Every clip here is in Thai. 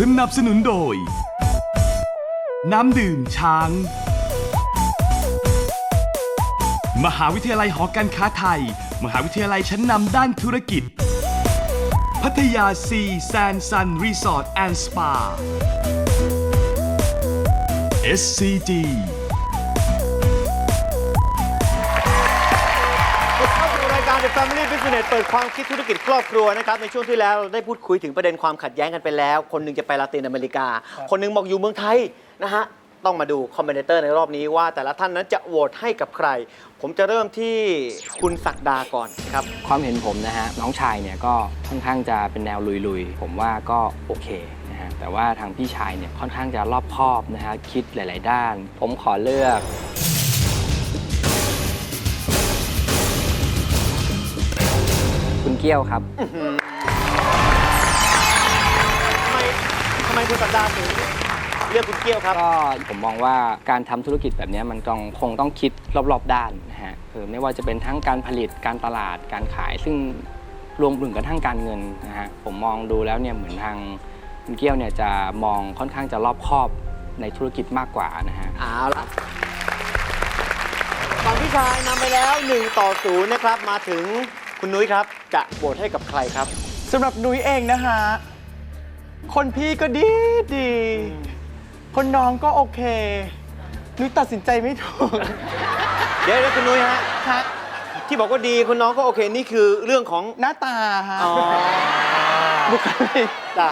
สนับสนุนโดย น้ำดื่มช้าง มหาวิทยาลัยหอการค้าไทย มหาวิทยาลัยชั้นนำด้านธุรกิจ พัทยาซีแซนซันรีสอร์ทแอนด์สปา SCG การ The Family Business เปิดความคิดธุรกิจครอบครัวนะครับในช่วงที่แล้วเราได้พูดคุยถึงประเด็นความขัดแย้งกันไปแล้ว คนหนึงจะไปลาตินอเมริกา คนหนึงบอกอยู่เมืองไทยนะฮะต้องมาดูคอมเมนเตอร์ในรอบนี้ว่า แต่ละท่านนั้นจะโหวตให้กับใคร ผมจะเริ่มที่คุณศักดาก่อนครับ ความเห็นผมนะฮะน้องชายเนี่ยก็ค่อนข้างจะเป็นแนวลุยๆ ผมว่าก็โอเคนะฮะแต่ว่าทางพี่ชายเนี่ยค่อนข้างจะรอบคอบนะฮะคิดหลาย ๆ ด้าน ผมขอเลือก กี้ยวครับ ทำไมทำไมคุณศักดาถึงเลือกคุณเกี้ยวครับ ก็ผมมองว่าการทำธุรกิจแบบเนี้ยมันต้องคงต้องคิดรอบๆด้านนะฮะคือไม่ว่าจะเป็นทั้งการผลิตการตลาดการขาย ซึ่งรวมถึงกระทั่งการเงินนะฮะผมมองดูแล้วเนี่ยเหมือนทางคุณเกี้ยวเนี่ยจะมองค่อนข้างจะรอบคอบในธุรกิจมากกว่านะฮะ เอาละฝั่งพี่ชายนำไปแล้ว 1 ต่อ 0 นะครับ มาถึง คุณนุ้ยครับจะโหวตให้กับใครครับสำหรับนุ้ยเองนะคะ คนพี่ก็ดีดี คนน้องก็โอเค นุ้ยตัดสินใจไม่ถูก เดี๋ยวเดี๋ยวคุณนุ้ยฮะฮะ ที่บอกว่าดีคุณน้องก็โอเคนี่คือเรื่องของหน้าตาฮะ อ๋อ บุคลิกจ้ะ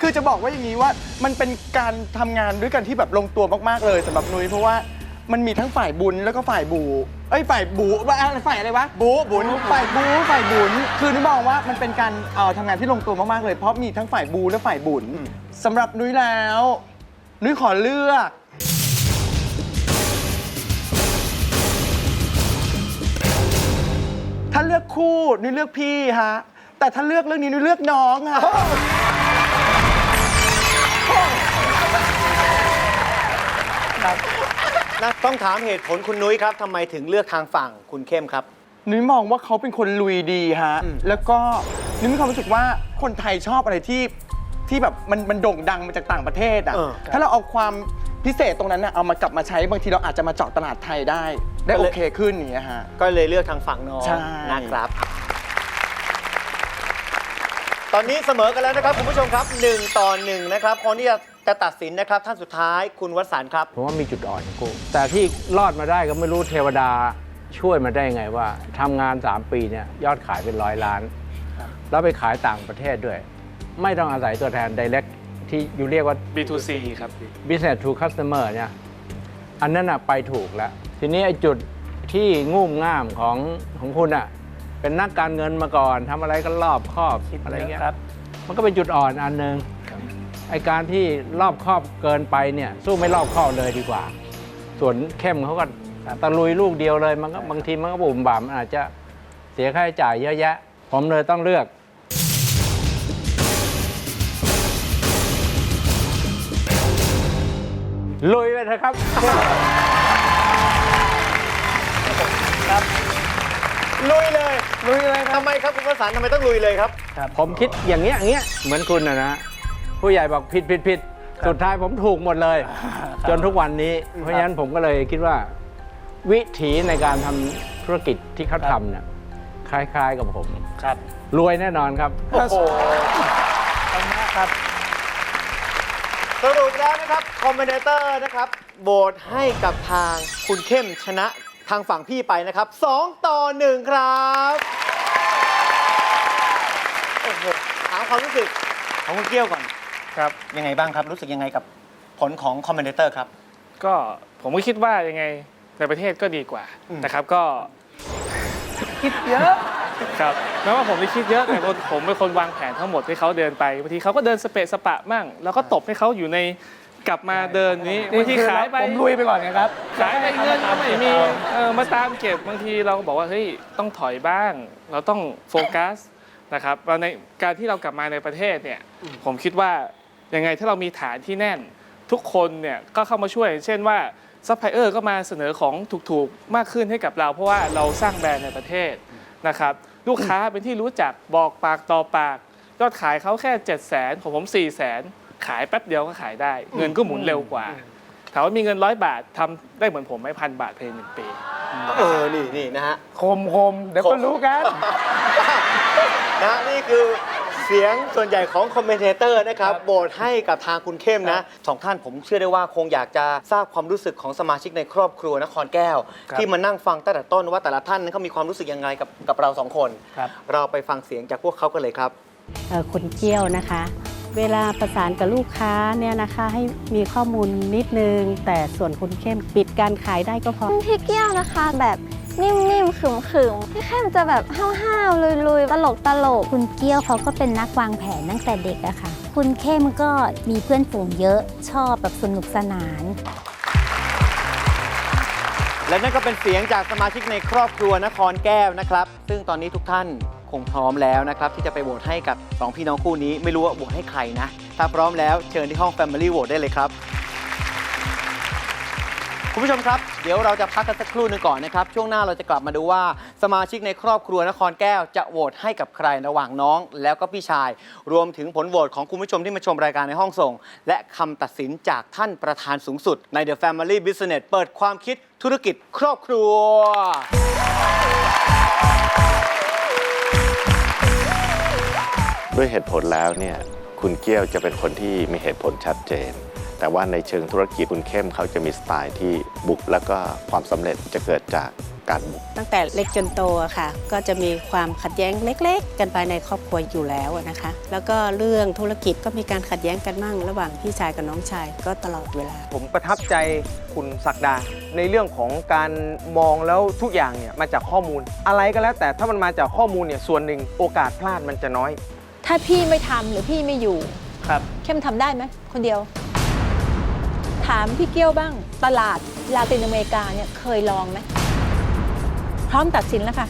คือจะบอกว่าอย่างนี้ว่ามันเป็นการทำงานด้วยกันที่แบบลงตัวมาก ๆ เลยสำหรับนุ้ยเพราะว่า มันมีทั้งฝ่ายบุญแล้วก็ฝ่ายบูเอ้ยฝ่ายบูว่าอะไรฝ่ายอะไรวะบูบุญฝ่ายบูฝ่ายบุญคือนุ้ยมองว่ามันเป็นการเอ่อทำงานที่ลงตัวมากๆเลย เพราะมีทั้งฝ่ายบูและฝ่ายบุญสำหรับนุ้ยแล้วนุ้ยขอเลือก ถ้าเลือกคู่นุ้ยเลือกพี่ฮะแต่ถ้าเลือกเรื่องนี้นุ้ยเลือกน้องฮะ นะต้องถามเหตุผลคุณนุ้ยครับทำไมถึงเลือกทางฝั่งคุณเข้มครับ นุ้ยมองว่าเขาเป็นคนลุยดีฮะ อืม แล้วก็นุ้ยมีความรู้สึกว่าคนไทยชอบอะไรที่ที่แบบมันมันโด่งดังมาจากต่างประเทศอะถ้าเราเอาความพิเศษตรงนั้นน่ะเอามากลับมาใช้บางทีเราอาจจะมาเจาะตลาดไทยได้ ได้โอเคขึ้นอย่างเงี้ยฮะ ก็เลยเลือกทางฝั่งน้องใช่ นะครับ ตอนนี้เสมอกันแล้วนะครับคุณผู้ชมครับ 1 ต่อ 1 นะครับคนที่จะ จะตัดสินนะครับท่านสุดท้ายคุณวสันต์ครับ ผมว่ามีจุดอ่อนของกูแต่ที่รอดมาได้ก็ไม่รู้เทวดาช่วยมาได้ไงว่าทำงาน 3 ปีเนี่ยยอดขายเป็นร้อยล้าน แล้วไปขายต่างประเทศด้วย ไม่ต้องอาศัยตัวแทน direct ที่อยู่เรียกว่า B2C ครับ business to customer เนี่ยอันนั้นน่ะไปถูกแล้ว ทีนี้ไอ้จุดที่งูมง่ามของของคุณอะเป็นนักการเงินมาก่อนทำอะไรก็รอบคอบอะไรเงี้ยครับ มันก็เป็นจุดอ่อนอันหนึ่ง ไอการที่รอบครอบเกินไปเนี่ยสู้ไม่รอบคอบเลยดีกว่า ส่วนเข้มเขาก็ตะลุยลูกเดียวเลยมันก็บางทีมันก็บุ่มบ่ามมันอาจจะเสียค่าใช้จ่ายเยอะแยะ ผมเลยต้องเลือกลุยไปเถอะครับลุยเลยลุยเลยครับทำไมครับคุณวสันต์ทำไมต้องลุยเลยครับ ผมคิดอย่างเงี้ยอย่างเงี้ยเหมือนคุณนะนะ ผู้ใหญ่บอกผิดผิดผิดสุดท้ายผมถูกหมดเลย จนทุกวันนี้ เพราะฉะนั้นผมก็เลยคิดว่า วิถีในการทำธุรกิจที่เขาทำเนี่ยคล้าย ๆ กับผมครับ รวยแน่นอนครับโอ้โหสรุปแล้วนะครับคอมเมนเตอร์นะครับโหวตให้กับทางคุณเข้มชนะทางฝั่งพี่ไปนะครับ 2 ต่อ 1 ครับโอ้โหถามความรู้สึกของคุณเกี้ยวก่อน ครับ ยังไงบ้างครับ รู้สึกยังไงกับผลของคอมเมนเตอร์ครับ ก็ผมก็คิดว่ายังไงในประเทศก็ดีกว่าอืม นะครับก็คิดเยอะ ครับแม้ว่าผมจะคิดเยอะแต่ผมผมเป็นคนวางแผนทั้งหมดให้เขาเดินไปบางทีเขาก็เดินสเปะสปะมั่งแล้วก็ตบให้เขาอยู่ในกลับมาเดินนี้บางทีขายไป ผมลุยไปก่อนนะครับ ขายไปเงินก็ไม่มีเออมาตามเก็บบางทีเราก็บอกว่าเฮ้ยต้องถอยบ้าง เราต้องโฟกัสนะครับว่าในการที่เรากลับมาในประเทศเนี่ยผมคิดว่า ยังไงถ้าเรามีฐานที่แน่น ทุกคนเนี่ยก็เข้ามาช่วย เช่นว่าซัพพลายเออร์ก็มาเสนอของถูกๆ มากขึ้นให้กับเรา เพราะว่าเราสร้างแบรนด์ในประเทศนะครับลูกค้าเป็นที่รู้จักบอกปากต่อปากยอดขายเขาแค่7 0 0 0 0 0ของผม 4 0 0 0 0 0 ขายแป๊บเดียวก็ขายได้ เงินก็หมุนเร็วกว่าถามว่ามีเงินร้อยบาททำได้เหมือนผมไหม่พันบาทภายในหนึ่งปี เออ นี่นี่นะฮะ คมคมเดี๋ยวก็รู้กัน นะนี่คือ เสียงส่วนใหญ่ของคอมเมนเตอร์นะครับโบสให้กับทางคุณเข้มนะสองท่านผมเชื่อได้ว่าคงอยากจะทราบความรู้สึกของสมาชิกในครอบครัวนครแก้วครับที่มานั่งฟังตั้งแต่ต้นว่าแต่ละท่านนั้นเขามีความรู้สึกยังไงกับกับเราสองคนครับเราไปฟังเสียงจากพวกเขากันเลยครับเอ่อคุณเกี้ยวนะคะ เวลาประสานกับลูกค้าเนี่ยนะคะให้มีข้อมูลนิดนึง แต่ส่วนคุณเข้มปิดการขายได้ก็พอพี่เกี้ยวนะคะแบบ นิ่มๆขึมๆพี่เข้มจะแบบห้าวๆลุยๆตลกตลกคุณเกี้ยวเขาก็เป็นนักวางแผนตั้งแต่เด็กอะค่ะ คุณเข้มก็มีเพื่อนฝูงเยอะชอบแบบสนุกสนาน และนั่นก็เป็นเสียงจากสมาชิกในครอบครัวนครแก้วนะครับ ซึ่งตอนนี้ทุกท่านคงพร้อมแล้วนะครับ ที่จะไปโหวตให้กับ2พี่น้องคู่นี้ ไม่รู้ว่าโหวตให้ใครนะ ถ้าพร้อมแล้วเชิญที่ห้อง Family Vote ได้เลยครับ คุณผู้ชมครับ เดี๋ยวเราจะพักกันสักครู่หนึ่งก่อนนะครับ ช่วงหน้าเราจะกลับมาดูว่า สมาชิกในครอบครัวนครแก้วจะโหวตให้กับใครระหว่างน้อง แล้วก็พี่ชาย รวมถึงผลโหวตของคุณผู้ชมที่มาชมรายการในห้องส่ง และคำตัดสินจากท่านประธานสูงสุด ใน The Family Business เปิดความคิดธุรกิจครอบครัว ด้วยเหตุผลแล้วเนี่ยคุณเกี้ยวจะเป็นคนที่มีเหตุผลชัดเจน แต่ว่าในเชิงธุรกิจคุณเข้มเขาจะมีสไตล์ที่บุกแล้วก็ความสำเร็จจะเกิดจากการบุก ตั้งแต่เล็กจนโตอะค่ะ ก็จะมีความขัดแย้งเล็ก ๆ กันภายในครอบครัวอยู่แล้วอะนะคะ แล้วก็เรื่องธุรกิจก็มีการขัดแย้งกันมั่ง ระหว่างพี่ชายกับน้องชายก็ตลอดเวลา ผมประทับใจคุณศักดา ในเรื่องของการมองแล้วทุกอย่างเนี่ยมาจากข้อมูล อะไรก็แล้วแต่ถ้ามันมาจากข้อมูลเนี่ยส่วนหนึ่งโอกาสพลาดมันจะน้อย ถ้าพี่ไม่ทำหรือพี่ไม่อยู่ ครับ เข้มทำได้ไหมคนเดียวถามพี่เกี้ยวบ้าง ตลาดลาตินอเมริกาเนี่ยเคยลองไหมพร้อมตัดสินแล้วค่ะ